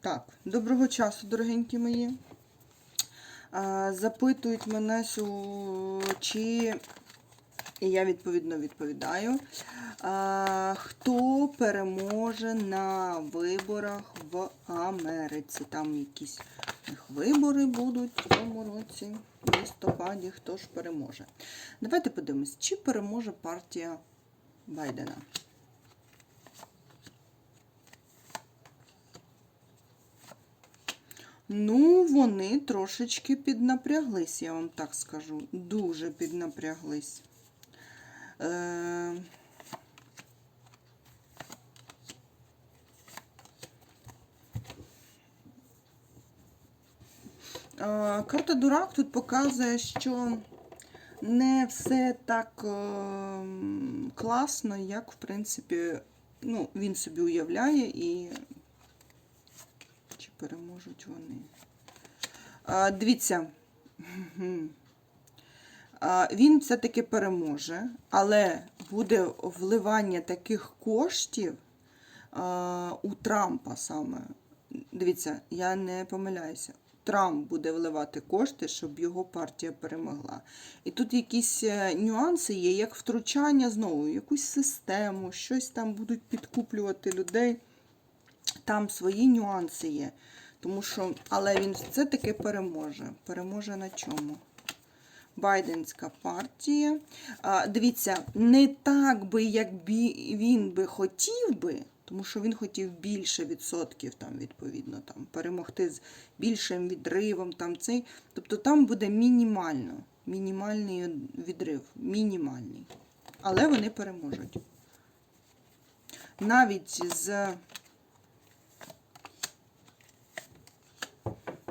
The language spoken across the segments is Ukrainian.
Так, доброго часу, дорогенькі мої. Запитують мене, чи і я відповідно відповідаю. Хто переможе на виборах в Америці? Там якісь вибори будуть в цьому році, в листопаді. Хто ж переможе? Давайте подивимось, чи переможе партія Байдена. Ну, вони трошечки піднапряглись, я вам так скажу. Дуже піднапряглись. Е... Карта Дурак тут показує, що не все так е, класно, як, в принципі, ну, він собі уявляє і переможуть вони? А, дивіться, а, він все-таки переможе, але буде вливання таких коштів а, у Трампа саме. Дивіться, я не помиляюся. Трамп буде вливати кошти, щоб його партія перемогла. І тут якісь е, нюанси є, як втручання знову, якусь систему, щось там будуть підкуплювати людей там свої нюанси є. Тому що, але він все-таки переможе. Переможе на чому? Байденська партія. А, дивіться, не так би, як бі, він би хотів би, тому що він хотів більше відсотків, там, відповідно, там, перемогти з більшим відривом. Там, цей. Тобто там буде мінімально. Мінімальний відрив. Мінімальний. Але вони переможуть. Навіть з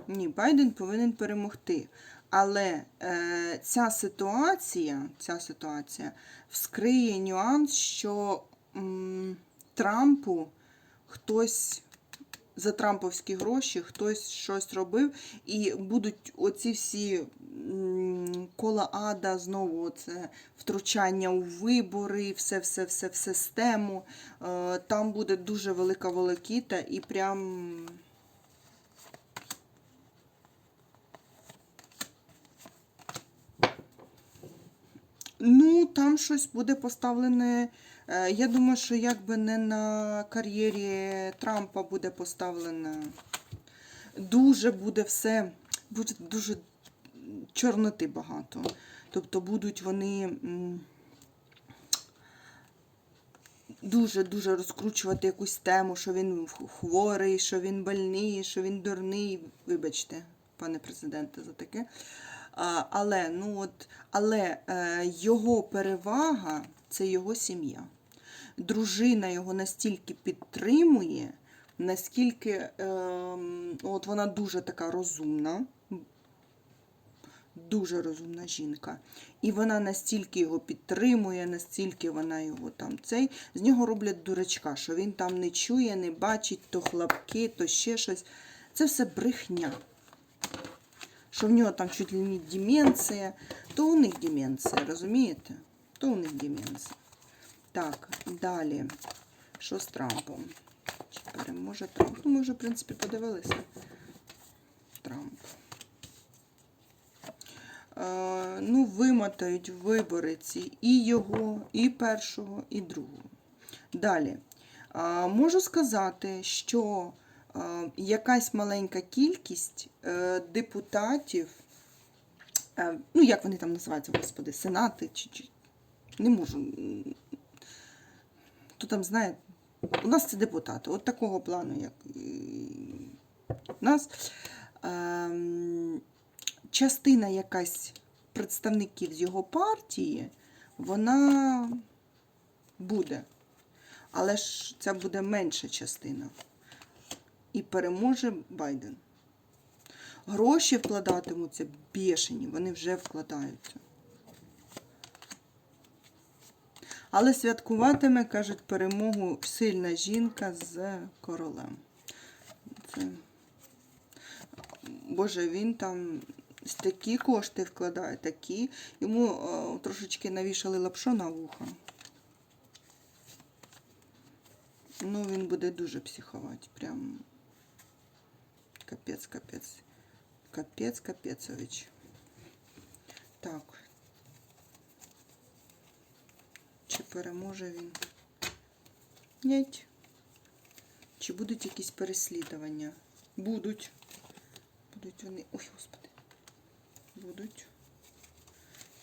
Ні, Байден повинен перемогти. Але е, ця ситуація, ця ситуація вскриє нюанс, що м, Трампу хтось за трамповські гроші хтось щось робив, і будуть оці всі м, кола ада, знову це втручання у вибори, все, все, все в систему. Е, там буде дуже велика волокіта і прям. Ну, там щось буде поставлене. е, Я думаю, що якби не на кар'єрі Трампа буде поставлене. Дуже буде все, буде дуже чорноти багато. Тобто будуть вони дуже-дуже розкручувати якусь тему, що він хворий, що він больний, що він дурний. Вибачте, пане президенте, за таке. Але ну от, але е, його перевага це його сім'я. Дружина його настільки підтримує, наскільки е, от вона дуже така розумна, дуже розумна жінка. І вона настільки його підтримує, настільки вона його там цей. З нього роблять дурачка, що він там не чує, не бачить то хлопки, то ще щось. Це все брехня що в нього там чуть ли не деменція, то у них деменція, розумієте? То у них деменція. Так, далі. Що з Трампом? Чи переможе Трамп? Ну, ми вже, в принципі, подивилися. Трамп. Е, ну, вимотають вибори ці і його, і першого, і другого. Далі. Е, можу сказати, що якась маленька кількість е, депутатів, е, ну як вони там називаються, господи, сенати чи, чи не можу. м, То там, знаєте, у нас це депутати, от такого плану, як у нас. Частина якась представників з його партії, вона буде. Але ж це буде менша частина. І переможе Байден. Гроші вкладатимуться бешені, вони вже вкладаються. Але святкуватиме, кажуть, перемогу сильна жінка з королем. Це... Боже, він там такі кошти вкладає, такі. Йому е, трошечки навішали лапшо на вуха. Ну, він буде дуже психувати. Прям. Капець, капець. Капець, капецович. Так. Чи переможе він? Нять. Чи будуть якісь переслідування? Будуть. Будуть вони. Ой, господи. Будуть.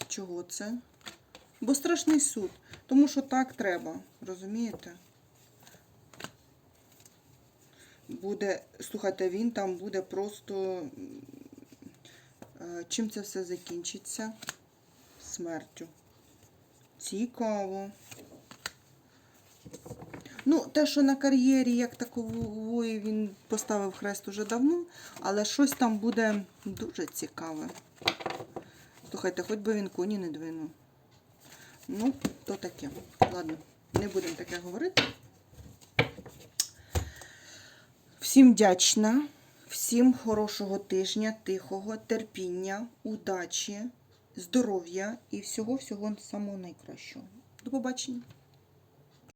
Чого це? Бо страшний суд. Тому що так треба. Розумієте? Буде, слухайте, він там буде просто. е, Чим це все закінчиться? Смертю. Цікаво. Ну, те, що на кар'єрі як такової він поставив хрест уже давно, але щось там буде дуже цікаве. Слухайте, хоч би він коні не двинув. Ну, то таке. Ладно, не будемо таке говорити. Всім вдячна, всім хорошого тижня, тихого, терпіння, удачі, здоров'я і всього-всього самого найкращого. До побачення.